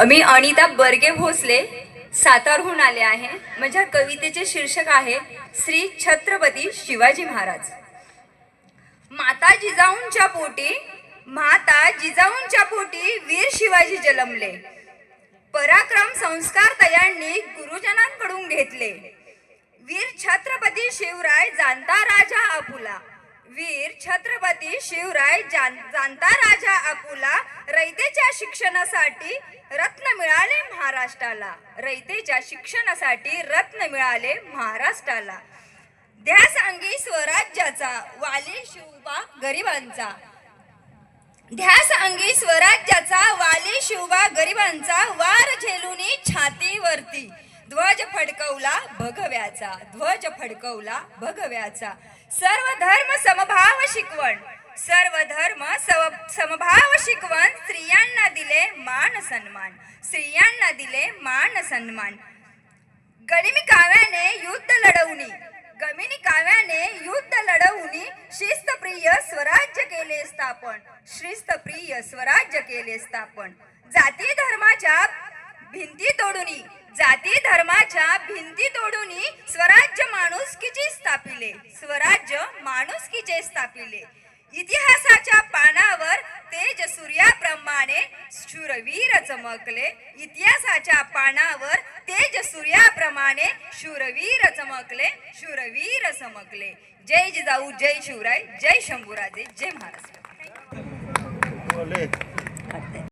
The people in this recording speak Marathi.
मी अनिता बर्गे भोसले सातारहून आले आहे. माझ्या कवितेचे शीर्षक आहे श्री छत्रपती शिवाजी महाराज. माता जिजाऊंच्या पोटी माता जिजाऊंच्या पोटी वीर शिवाजी जन्मले. पराक्रम संस्कार तयांनी गुरुजनांकडून घेतले. वीर छत्रपती शिवराय जाणता राजा आपुला वीर छत्रपती शिवराय जान जाणता राजा आपुला रयतेच्या शिक्षणासाठी रत्न मिळाले महाराष्ट्राला. रयतेच्या शिक्षणासाठी रत्न मिळाले महाराष्ट्राला. ध्यास अंगी स्वराज्याचा वाले शिवबा गरिबांचा. ध्यास अंगी स्वराज्याचा वाले शिवबा गरिबांचा वार झेलुनी छातीवरती. ध्वज फडकवला भगव्याचा ध्वज फडकवला भगव्याचा. सर्व धर्म समभाव शिकवण. सर्व धर्म समभाव शिकवण स्त्रियांना दिले मान सन्मान. स्त्रियांना दिले मान सन्मान. गनिमी काव्याने युद्ध लढवणी. गमिनी काव्याने युद्ध लढवणी. शिस्तप्रिय स्वराज्य केले स्थापन. शिस्तप्रिय स्वराज्य केले स्थापन. जाती धर्माच्या भिंती तोडूनी. जाती धर्माच्या भिंती तोडूनी स्वराज्य माणुसकीचे स्थापिले. स्वराज्य माणुसकीचे स्थापिले. इतिहासाच्या पानावर तेज सूर्याप्रमाणे शूरवीर चमकले. इतिहासाच्या पानावर तेज सूर्याप्रमाणे शूरवीर चमकले शूरवीर चमकले. जय जिजाऊ जय शिवराय जय शंभूराजे जय महाराष्ट्र. बोले.